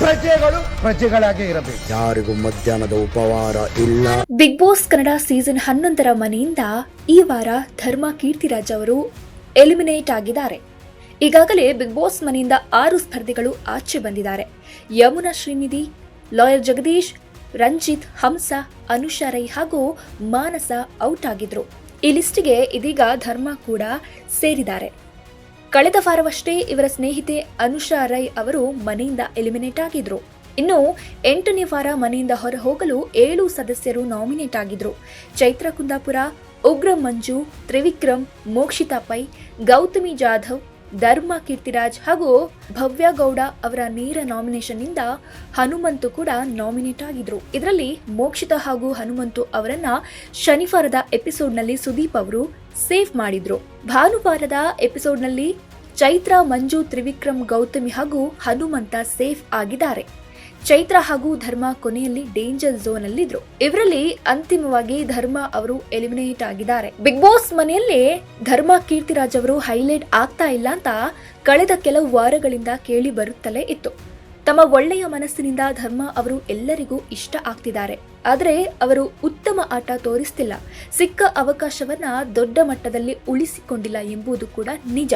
ಪ್ರಜೆಗಳು ಪ್ರಜೆಗಳಾಗಿ ಇರಬೇಕು. ಯಾರಿಗೂ ಮಧ್ಯಾಹ್ನದ ಉಪವಾರ ಇಲ್ಲ. ಬಿಗ್ ಬಾಸ್ ಕನ್ನಡ ಸೀಸನ್ ಹನ್ನೊಂದರ ಮನೆಯಿಂದ ಈ ವಾರ ಧರ್ಮ ಕೀರ್ತಿರಾಜ್ ಅವರು ಎಲಿಮಿನೇಟ್ ಆಗಿದ್ದಾರೆ. ಈಗಾಗಲೇ ಬಿಗ್ ಬಾಸ್ ಮನೆಯಿಂದ ಆರು ಸ್ಪರ್ಧಿಗಳು ಆಚೆ ಬಂದಿದ್ದಾರೆ. ಯಮುನಾ ಶ್ರೀನಿಧಿ ಲಾಯರ್ ಜಗದೀಶ್ ರಂಜಿತ್ ಹಂಸ ಅನುಷಾ ರೈ ಹಾಗೂ ಮಾನಸ ಔಟ್ ಆಗಿದ್ರು. ಈ ಲಿಸ್ಟ್ಗೆ ಇದೀಗ ಧರ್ಮ ಕೂಡ ಸೇರಿದ್ದಾರೆ. ಕಳೆದ ವಾರವಷ್ಟೇ ಇವರ ಸ್ನೇಹಿತೆ ಅನುಷಾ ರೈ ಅವರು ಮನೆಯಿಂದ ಎಲಿಮಿನೇಟ್ ಆಗಿದ್ರು. ಇನ್ನು ಎಂಟನೇ ವಾರ ಮನೆಯಿಂದ ಹೊರ ಹೋಗಲು ಏಳು ಸದಸ್ಯರು ನಾಮಿನೇಟ್ ಆಗಿದ್ರು. ಚೈತ್ರ ಕುಂದಾಪುರ, ಉಗ್ರ ಮಂಜು, ತ್ರಿವಿಕ್ರಮ್, ಮೋಕ್ಷಿತಾ ಪೈ, ಗೌತಮಿ ಜಾಧವ್, ಧರ್ಮ ಕೀರ್ತಿರಾಜ್ ಹಾಗೂ ಭವ್ಯ ಗೌಡ ಅವರ ನೇರ ನಾಮಿನೇಷನ್ನಿಂದ ಹನುಮಂತು ಕೂಡ ನಾಮಿನೇಟ್ ಆಗಿದ್ರು. ಇದರಲ್ಲಿ ಮೋಕ್ಷಿತಾ ಹಾಗೂ ಹನುಮಂತು ಅವರನ್ನ ಶನಿವಾರದ ಎಪಿಸೋಡ್ನಲ್ಲಿ ಸುದೀಪ್ ಅವರು ಸೇವ್ ಮಾಡಿದ್ರು. ಭಾನುವಾರದ ಎಪಿಸೋಡ್ನಲ್ಲಿ ಚೈತ್ರ, ಮಂಜು, ತ್ರಿವಿಕ್ರಮ್, ಗೌತಮಿ ಹಾಗೂ ಹನುಮಂತ ಸೇಫ್ ಆಗಿದ್ದಾರೆ. ಚೈತ್ರ ಹಾಗೂ ಧರ್ಮ ಕೊನೆಯಲ್ಲಿ ಡೇಂಜರ್ ಝೋನ್ ಅಲ್ಲಿದ್ರು ಇವರಲ್ಲಿ ಅಂತಿಮವಾಗಿ ಧರ್ಮ ಅವರು ಎಲಿಮಿನೇಟ್ ಆಗಿದ್ದಾರೆ. ಬಿಗ್ ಬಾಸ್ ಮನೆಯಲ್ಲೇ ಧರ್ಮ ಕೀರ್ತಿರಾಜ್ ಅವರು ಹೈಲೈಟ್ ಆಗ್ತಾ ಇಲ್ಲ ಅಂತ ಕಳೆದ ಕೆಲವು ವಾರಗಳಿಂದ ಕೇಳಿ ಬರುತ್ತಲೇ ಇತ್ತು. ತಮ್ಮ ಒಳ್ಳೆಯ ಮನಸ್ಸಿನಿಂದ ಧರ್ಮ ಅವರು ಎಲ್ಲರಿಗೂ ಇಷ್ಟ ಆಗ್ತಿದ್ದಾರೆ. ಆದರೆ ಅವರು ಉತ್ತಮ ಆಟ ತೋರಿಸ್ತಿಲ್ಲ. ಸಿಕ್ಕ ಅವಕಾಶವನ್ನ ದೊಡ್ಡ ಮಟ್ಟದಲ್ಲಿ ಉಳಿಸಿಕೊಂಡಿಲ್ಲ ಎಂಬುದು ಕೂಡ ನಿಜ.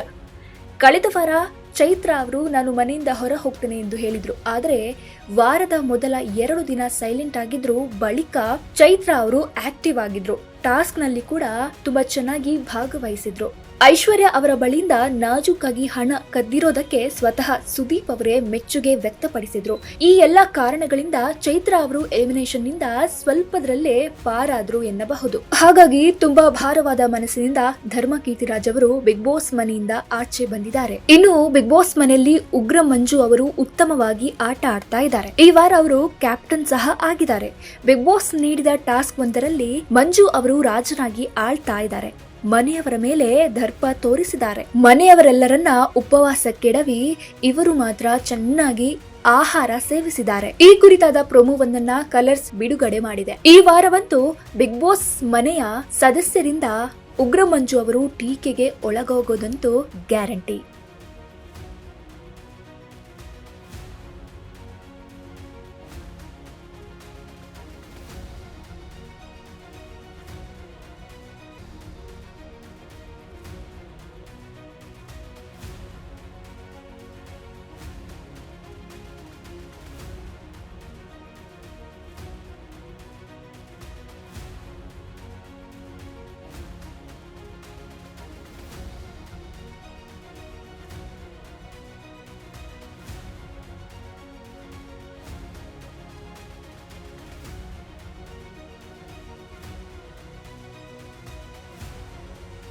ಕಳೆದ ವಾರ ಚೈತ್ರ ಅವರು ನಾನು ಮನೆಯಿಂದ ಹೊರ ಹೋಗ್ತೇನೆ ಎಂದು ಹೇಳಿದ್ರು. ಆದರೆ ವಾರದ ಮೊದಲ ಎರಡು ದಿನ ಸೈಲೆಂಟ್ ಆಗಿದ್ರು. ಬಳಿಕ ಚೈತ್ರ ಅವರು ಆಕ್ಟಿವ್ ಆಗಿದ್ರು. ಟಾಸ್ಕ್ನಲ್ಲಿ ಕೂಡ ತುಂಬಾ ಚೆನ್ನಾಗಿ ಭಾಗವಹಿಸಿದ್ರು. ಐಶ್ವರ್ಯ ಅವರ ಬಳಿಯಿಂದ ನಾಜೂಕಾಗಿ ಹಣ ಕದ್ದಿರೋದಕ್ಕೆ ಸ್ವತಃ ಸುದೀಪ್ ಅವರೇ ಮೆಚ್ಚುಗೆ ವ್ಯಕ್ತಪಡಿಸಿದ್ರು. ಈ ಎಲ್ಲ ಕಾರಣಗಳಿಂದ ಚೈತ್ರ ಅವರು ಎಲಿಮಿನೇಷನ್ನಿಂದ ಸ್ವಲ್ಪದರಲ್ಲೇ ಪಾರಾದ್ರು ಎನ್ನಬಹುದು. ಹಾಗಾಗಿ ತುಂಬಾ ಭಾರವಾದ ಮನಸ್ಸಿನಿಂದ ಧರ್ಮ ಕೀರ್ತಿರಾಜ್ ಅವರು ಬಿಗ್ ಬಾಸ್ ಮನೆಯಿಂದ ಆಚೆ ಬಂದಿದ್ದಾರೆ. ಇನ್ನು ಬಿಗ್ ಬಾಸ್ ಮನೆಯಲ್ಲಿ ಉಗ್ರ ಮಂಜು ಅವರು ಉತ್ತಮವಾಗಿ ಆಟ ಆಡ್ತಾ ಇದ್ದಾರೆ. ಈ ವಾರ ಅವರು ಕ್ಯಾಪ್ಟನ್ ಸಹ ಆಗಿದ್ದಾರೆ. ಬಿಗ್ ಬಾಸ್ ನೀಡಿದ ಟಾಸ್ಕ್ ಒಂದರಲ್ಲಿ ಮಂಜು ಅವರು ರಾಜನಾಗಿ ಆಳ್ತಾ ಇದ್ದಾರೆ. ಮನೆಯವರ ಮೇಲೆ ದರ್ಪ ತೋರಿಸಿದ್ದಾರೆ. ಮನೆಯವರೆಲ್ಲರನ್ನ ಉಪವಾಸಕ್ಕೆಡವಿ ಇವರು ಮಾತ್ರ ಚೆನ್ನಾಗಿ ಆಹಾರ ಸೇವಿಸಿದ್ದಾರೆ. ಈ ಕುರಿತಾದ ಪ್ರೊಮೋವೊಂದನ್ನ ಕಲರ್ಸ್ ಬಿಡುಗಡೆ ಮಾಡಿದೆ. ಈ ವಾರವಂತೂ ಬಿಗ್ ಬಾಸ್ ಮನೆಯ ಸದಸ್ಯರಿಂದ ಉಗ್ರ ಮಂಜು ಅವರು ಟೀಕೆಗೆ ಒಳಗೋಗೋದಂತೂ ಗ್ಯಾರಂಟಿ.